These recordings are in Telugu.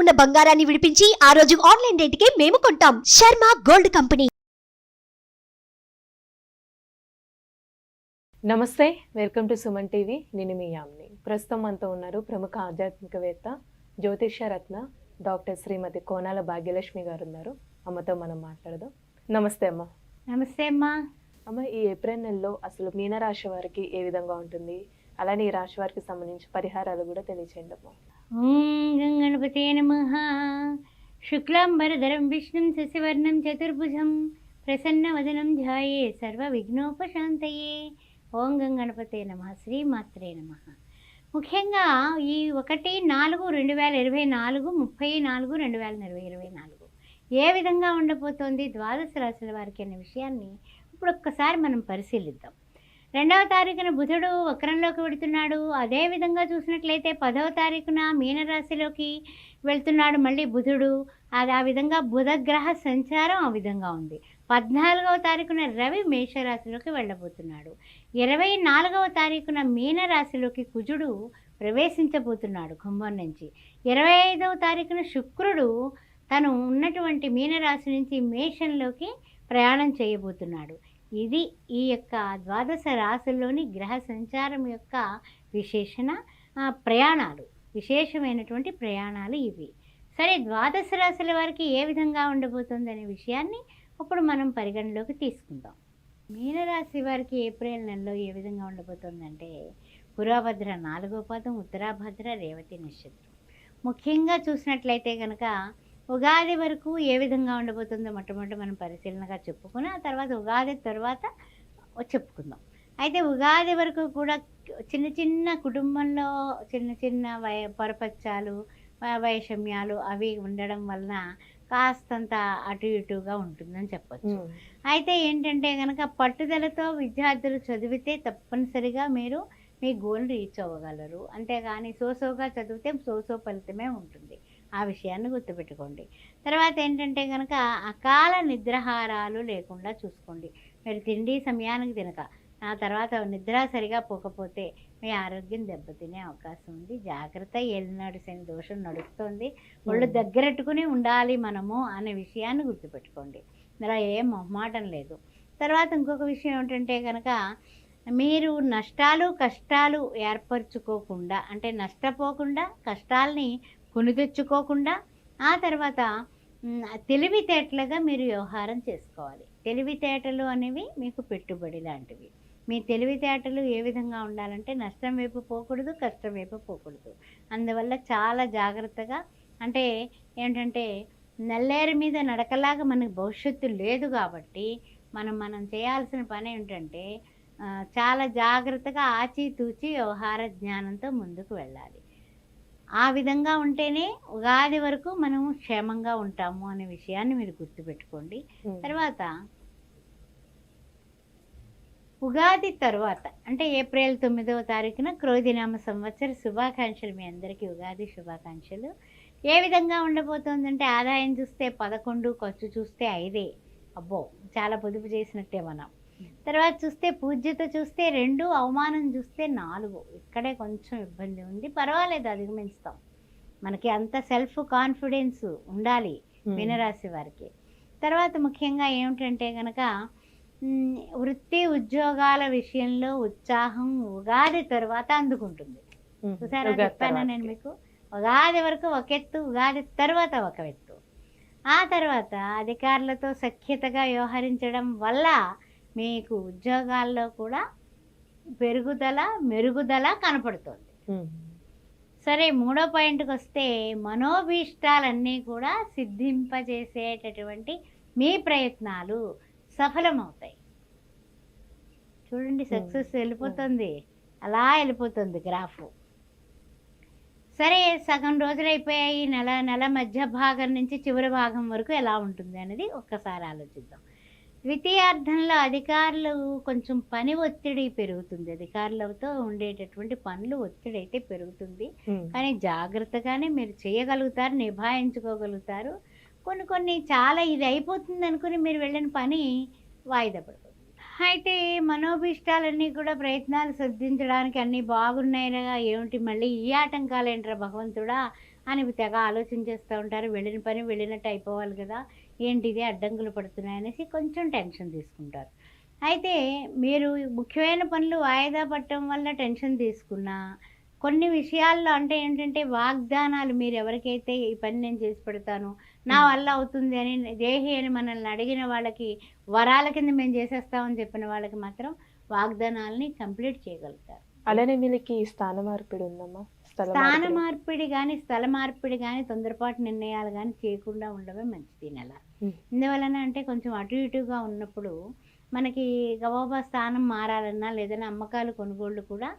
ఉన్న బంగారాన్ని విడిపించి ఆ రోజు ఆన్లైన్ రేటుకే మేము కొంటాం. Sharma gold company. నమస్తే వెల్కమ్ టు సుమన్ టీవీ. నేను మీ యామ్ని. ప్రస్తుతం మనతో ఉన్నారు ప్రముఖ ఆధ్యాత్మికవేత్త జ్యోతిష్య రత్న డాక్టర్ శ్రీమతి కోనాల భాగ్యలక్ష్మి గారు ఉన్నారు అమ్మతో మనం మాట్లాడదాం. నమస్తే అమ్మ. నమస్తే అమ్మా. అమ్మ ఈ ఏప్రిల్ నెలలో అసలు మీనరాశి వారికి ఏ విధంగా ఉంటుంది? అలానే ఈ రాశి వారికి సంబంధించి పరిహారాలు కూడా తెలియచేయండి అమ్మ. ఓం గం గణపతే నమ. శుక్లాంబరధరం విష్ణుం శశివర్ణం చతుర్భుజం ప్రసన్నవదనం ధ్యాయే సర్వ విఘ్నోపశాంతయే ఓం గం గణపతే నమ. శ్రీమాత్రే నమ. ముఖ్యంగా ఈ ఒకటి నాలుగు రెండు వేల ఇరవై నాలుగు ముప్పై నాలుగు రెండు వేల ఇరవై ఇరవై నాలుగు. ఏ విధంగా ఉండబోతోంది ద్వాదశ రాశుల వారికి అనే విషయాన్ని ఇప్పుడు ఒక్కసారి మనం పరిశీలిద్దాం. రెండవ తారీఖున బుధుడు వక్రంలోకి వెళుతున్నాడు. అదే విధంగా చూసినట్లయితే పదవ తారీఖున మీనరాశిలోకి వెళ్తున్నాడు మళ్ళీ బుధుడు. అది ఆ విధంగా బుధగ్రహ సంచారం ఆ విధంగా ఉంది. పద్నాలుగవ తారీఖున రవి మేషరాశిలోకి వెళ్ళబోతున్నాడు. ఇరవై నాలుగవ తారీఖున మీనరాశిలోకి కుజుడు ప్రవేశించబోతున్నాడు కుంభం నుంచి. ఇరవై ఐదవ తారీఖున శుక్రుడు తను ఉన్నటువంటి మీనరాశి నుంచి మేషంలోకి ప్రయాణం చేయబోతున్నాడు. ఇది ఈ యొక్క ద్వాదశ రాశుల్లోని గ్రహ సంచారం యొక్క విశేషణ ప్రయాణాలు. విశేషమైనటువంటి ప్రయాణాలు ఇవి. సరే ద్వాదశ రాశుల వారికి ఏ విధంగా ఉండబోతుంది అనే విషయాన్ని ఇప్పుడు మనం పరిగణలోకి తీసుకుందాం. మీనరాశి వారికి ఏప్రిల్ నెలలో ఏ విధంగా ఉండబోతుందంటే పురాభద్ర నాలుగో పదం ఉత్తరాభద్ర రేవతి నక్షత్రం. ముఖ్యంగా చూసినట్లయితే కనుక ఉగాది వరకు ఏ విధంగా ఉండబోతుందో మొట్టమొదటి మనం పరిశీలనగా చెప్పుకుని ఆ తర్వాత ఉగాది తర్వాత చెప్పుకుందాం. అయితే ఉగాది వరకు కూడా చిన్న చిన్న కుటుంబంలో చిన్న చిన్న వయ పొరపచ్చాలు వ- వైషమ్యాలు అవి ఉండడం వలన కాస్తంత అటు ఇటుగా ఉంటుందని చెప్పొచ్చు. అయితే ఏంటంటే కనుక పట్టుదలతో విద్యార్థులు చదివితే తప్పనిసరిగా మీరు మీ గోల్ రీచ్ అవ్వగలరు. అంతేగాని సోసోగా చదివితే సోసో ఫలితమే ఉంటుంది. ఆ విషయాన్ని గుర్తుపెట్టుకోండి. తర్వాత ఏంటంటే కనుక అకాల నిద్రాహారాలు లేకుండా చూసుకోండి. మీరు తిండి సమయానికి తినక ఆ తర్వాత నిద్ర సరిగా పోకపోతే మీ ఆరోగ్యం దెబ్బతినే అవకాశం ఉంది. జాగ్రత్త ఏలినాడు శని దోషం నడుస్తుంది. ఒళ్ళు దగ్గరెట్టుకుని ఉండాలి మనము అనే విషయాన్ని గుర్తుపెట్టుకోండి. ఇలా ఏం మొహమాటం లేదు. తర్వాత ఇంకొక విషయం ఏంటంటే కనుక మీరు నష్టాలు కష్టాలు ఏర్పరచుకోకుండా అంటే నష్టపోకుండా కష్టాలని కొని తెచ్చుకోకుండా ఆ తర్వాత తెలివితేటలుగా మీరు వ్యవహారం చేసుకోవాలి. తెలివితేటలు అనేవి మీకు పెట్టుబడి లాంటివి. మీ తెలివితేటలు ఏ విధంగా ఉండాలంటే నష్టం వైపు పోకూడదు కష్టం వైపు పోకూడదు. అందువల్ల చాలా జాగ్రత్తగా అంటే ఏంటంటే నల్లేరు మీద నడకలాగా మనకు భవిష్యత్తు లేదు కాబట్టి మనం మనం చేయాల్సిన పని ఏంటంటే చాలా జాగ్రత్తగా ఆచితూచి వ్యవహార జ్ఞానంతో ముందుకు వెళ్ళాలి. ఆ విధంగా ఉంటేనే ఉగాది వరకు మనము క్షేమంగా ఉంటాము అనే విషయాన్ని మీరు గుర్తుపెట్టుకోండి. తర్వాత ఉగాది తర్వాత అంటే ఏప్రిల్ తొమ్మిదవ తారీఖున క్రోధినామ సంవత్సర శుభాకాంక్షలు మీ అందరికీ ఉగాది శుభాకాంక్షలు. ఏ విధంగా ఉండబోతోందంటే ఆదాయం చూస్తే పదకొండు ఖర్చు చూస్తే ఐదే. అబ్బో చాలా పొదుపు చేసినట్టే మనం. తర్వాత చూస్తే పూజ్యత చూస్తే రెండు అవమానం చూస్తే నాలుగు. ఇక్కడే కొంచెం ఇబ్బంది ఉంది. పర్వాలేదు అధిగమిస్తాం మనకి అంత సెల్ఫ్ కాన్ఫిడెన్స్ ఉండాలి మీనరాశి వారికి. తర్వాత ముఖ్యంగా ఏమిటంటే కనుక వృత్తి ఉద్యోగాల విషయంలో ఉత్సాహం ఉగాది తర్వాత అందుకుంటుంది. చూసారా చెప్పానా నేను మీకు? ఉగాది వరకు ఒక ఎత్తు ఉగాది తర్వాత ఒక ఎత్తు ఆ తర్వాత అధికారులతో సఖ్యతగా వ్యవహరించడం వల్ల మీకు ఉద్యోగాల్లో కూడా పెరుగుదల మెరుగుదల కనపడుతుంది. సరే మూడో పాయింట్కి వస్తే మనోభీష్టాలన్నీ కూడా సిద్ధింపజేసేటటువంటి మీ ప్రయత్నాలు సఫలమవుతాయి. చూడండి సక్సెస్ వెళ్ళిపోతుంది. అలా వెళ్ళిపోతుంది గ్రాఫ్. సరే సగం రోజులు అయిపోయాయి నెల నెల మధ్య భాగం నుంచి చివరి భాగం వరకు ఎలా ఉంటుంది అనేది ఒక్కసారి ఆలోచిద్దాం. ద్వితీయార్థంలో అధికారులు కొంచెం పని ఒత్తిడి పెరుగుతుంది. అధికారులతో ఉండేటటువంటి పనులు ఒత్తిడి అయితే పెరుగుతుంది కానీ జాగ్రత్తగానే మీరు చేయగలుగుతారు నిభాయించుకోగలుగుతారు. కొన్ని కొన్ని చాలా ఇది అయిపోతుంది అనుకుని మీరు వెళ్ళిన పని వాయిదా పడుతుంది అయితే మనోభీష్టాలన్నీ కూడా ప్రయత్నాలు సిద్ధించడానికి అన్నీ బాగున్నాయిగా ఏమిటి మళ్ళీ ఈ ఆటంకాలు ఏంట్రా భగవంతుడా అని తెగ ఆలోచన చేస్తూ ఉంటారు. వెళ్ళిన పని వెళ్ళినట్టు అయిపోవాలి కదా. ఏంటిది అడ్డంకులు పడుతున్నాయి అనేసి కొంచెం టెన్షన్ తీసుకుంటారు. అయితే మీరు ముఖ్యమైన పనులు వాయిదా పట్టడం వల్ల టెన్షన్ తీసుకున్నా కొన్ని విషయాల్లో అంటే ఏంటంటే వాగ్దానాలు మీరు ఎవరికైతే ఈ పని నేను చేసి పెడతాను నా. వల్ల అవుతుంది అని దేహి అని మనల్ని అడిగిన వాళ్ళకి వరాల కింద మేము చేసేస్తామని చెప్పిన వాళ్ళకి మాత్రం వాగ్దానాలని కంప్లీట్ చేయగలుగుతారు. అలానే వీళ్ళకి స్థాన మార్పిడి ఉందమ్మా. స్థాన మార్పిడి. కానీ స్థల మార్పిడి కానీ తొందరపాటు నిర్ణయాలు కానీ చేయకుండా ఉండడమే మంచిది నెల. ఎందువలన అంటే కొంచెం అటు ఇటుగా ఉన్నప్పుడు మనకి గవాబా స్థానం మారాలన్నా లేదన్నా అమ్మకాలు కొనుగోళ్ళు కూడా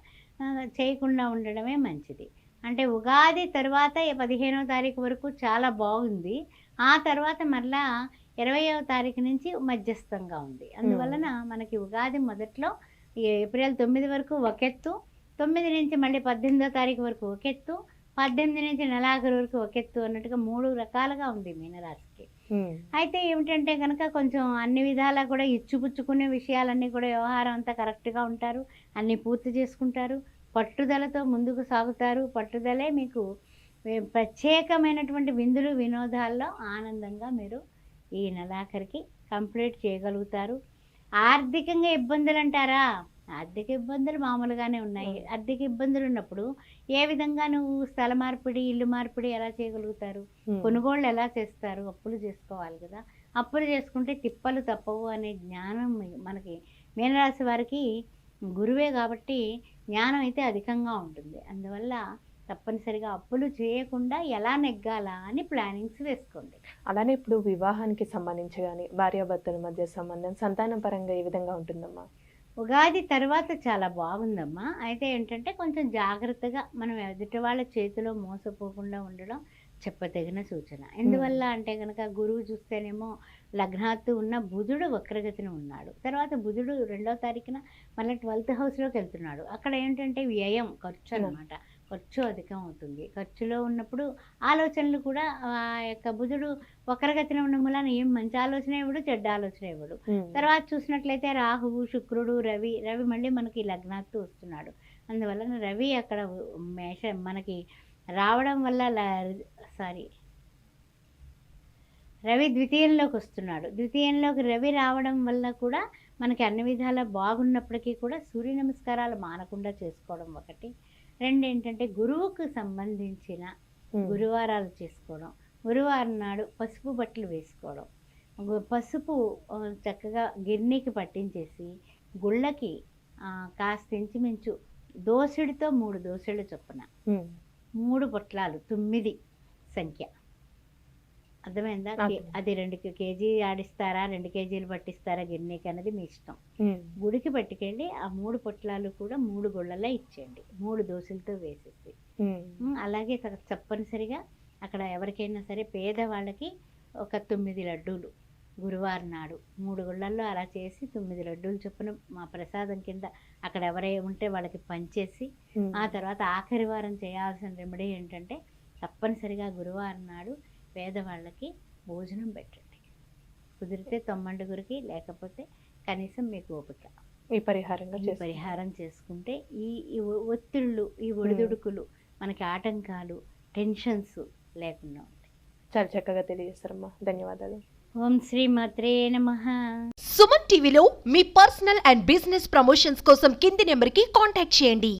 చేయకుండా ఉండడమే మంచిది. అంటే ఉగాది తర్వాత పదిహేనవ తారీఖు వరకు చాలా బాగుంది. ఆ తర్వాత మళ్ళా ఇరవయవ తారీఖు నుంచి మధ్యస్థంగా ఉంది. అందువలన మనకి ఉగాది మొదట్లో ఏప్రిల్ తొమ్మిది వరకు ఒక ఎత్తు తొమ్మిది నుంచి మళ్ళీ పద్దెనిమిదో తారీఖు వరకు ఒక ఎత్తు పద్దెనిమిది నుంచి నెలాఖరు వరకు ఒక ఎత్తు అన్నట్టుగా మూడు రకాలుగా ఉంది మీనరాశికి. అయితే ఏమిటంటే కనుక కొంచెం అన్ని విధాలా కూడా ఇచ్చిపుచ్చుకునే విషయాలన్నీ కూడా వ్యవహారం అంతా కరెక్ట్గా ఉంటారు అన్నీ పూర్తి చేసుకుంటారు పట్టుదలతో ముందుకు సాగుతారు. పట్టుదలే మీకు ప్రత్యేకమైనటువంటి విందులు వినోదాల్లో ఆనందంగా మీరు ఈ నెలాఖరికి కంప్లీట్ చేయగలుగుతారు. ఆర్థికంగా ఇబ్బందులు అంటారా? ఆర్థిక ఇబ్బందులు మామూలుగానే ఉన్నాయి. ఆర్థిక ఇబ్బందులు ఉన్నప్పుడు ఏ విధంగా నువ్వు స్థల మార్పిడి ఇల్లు మార్పిడి ఎలా చేయగలుగుతారు. కొనుగోళ్ళు ఎలా చేస్తారు? అప్పులు చేసుకోవాలి కదా. అప్పులు చేసుకుంటే తిప్పలు తప్పవు అనే జ్ఞానం మనకి మీనరాశి వారికి గురువే కాబట్టి జ్ఞానం అయితే అధికంగా ఉంటుంది. అందువల్ల తప్పనిసరిగా అప్పులు చేయకుండా ఎలా నెగ్గాలా అని ప్లానింగ్స్ వేసుకోండి. అలానే ఇప్పుడు వివాహానికి సంబంధించి కానీ భార్యాభర్తల మధ్య సంబంధం సంతానం పరంగా ఏ విధంగా ఉంటుందమ్మా? ఉగాది తర్వాత చాలా బాగుందమ్మా. అయితే ఏంటంటే కొంచెం జాగ్రత్తగా మనం ఎదుటి వాళ్ళ చేతిలో మోసపోకుండా ఉండడం చెప్పదగిన సూచన. ఎందువల్ల అంటే కనుక గురువు చూస్తేనేమో లగ్నాత్తు ఉన్న బుధుడు వక్రగతిన ఉన్నాడు. తర్వాత బుధుడు రెండో తారీఖున మళ్ళీ ట్వెల్త్ హౌస్లోకి వెళ్తున్నాడు. అక్కడ ఏంటంటే వ్యయం ఖర్చు అనమాట ఖర్చు అధికం అవుతుంది ఖర్చులో ఉన్నప్పుడు ఆలోచనలు కూడా ఆ యొక్క బుధుడు వక్రగతిన ఉన్న మూలాన ఏం మంచి ఆలోచన ఇవ్వడు చెడ్డ ఆలోచన ఇవ్వడు. తర్వాత చూసినట్లయితే రాహువు శుక్రుడు రవి రవి మళ్ళీ మనకి లగ్నాత్తు వస్తున్నాడు. అందువలన రవి అక్కడ మేష మనకి రావడం వల్ల సారీ రవి ద్వితీయంలోకి వస్తున్నాడు. ద్వితీయంలోకి రవి రావడం వల్ల కూడా మనకి అన్ని విధాలా బాగున్నప్పటికీ కూడా సూర్య నమస్కారాలు మానకుండా చేసుకోవడం ఒకటి. రెండు ఏంటంటే గురువుకు సంబంధించిన. గురువారాలు చేసుకోవడం గురువారం నాడు పసుపు బట్టలు వేసుకోవడం పసుపు చక్కగా గిర్నీకి పట్టించేసి గుళ్ళకి కాస్త ఇంచుమించు దోసుడితో మూడు దోసుడు చొప్పున. మూడు పొట్లాలు తొమ్మిది సంఖ్య అర్థమైందా. అది రెండు కేజీ ఆడిస్తారా రెండు కేజీలు పట్టిస్తారా గిన్నెకి అనేది మీ ఇష్టం. గుడికి పట్టుకెళ్ళి ఆ మూడు పొట్లాలు కూడా మూడు గుళ్ళలో ఇచ్చేయండి మూడు దోశలతో వేసేసి అలాగే తప్పనిసరిగా అక్కడ ఎవరికైనా సరే పేదవాళ్ళకి ఒక తొమ్మిది లడ్డూలు గురువారం నాడు మూడు గుళ్ళల్లో అలా చేసి తొమ్మిది లడ్డూలు చొప్పున మా ప్రసాదం కింద అక్కడ ఎవరై ఉంటే వాళ్ళకి పంచేసి. ఆ తర్వాత ఆఖరి వారం చేయాల్సిన రెమెడీ ఏంటంటే తప్పనిసరిగా గురువారం నాడు పేదవాళ్ళకి భోజనం పెట్టండి. కుదిరితే తొమ్మండుగురికి లేకపోతే కనీసం మీకు ఓపిక. ఈ పరిహారంగా పరిహారం చేసుకుంటే ఈ ఒత్తిళ్ళు ఈ ఒడిదుడుకులు మనకి ఆటంకాలు టెన్షన్స్ లేకుండా ఉంటాయి. చాలా చక్కగా తెలియజేస్తారమ్మా ధన్యవాదాలు. ఓం శ్రీ మాత్రే నమః. సుమన్ టీవీలో మీ పర్సనల్ అండ్ బిజినెస్ ప్రమోషన్స్ కోసం కింది నెంబర్కి కాంటాక్ట్ చేయండి.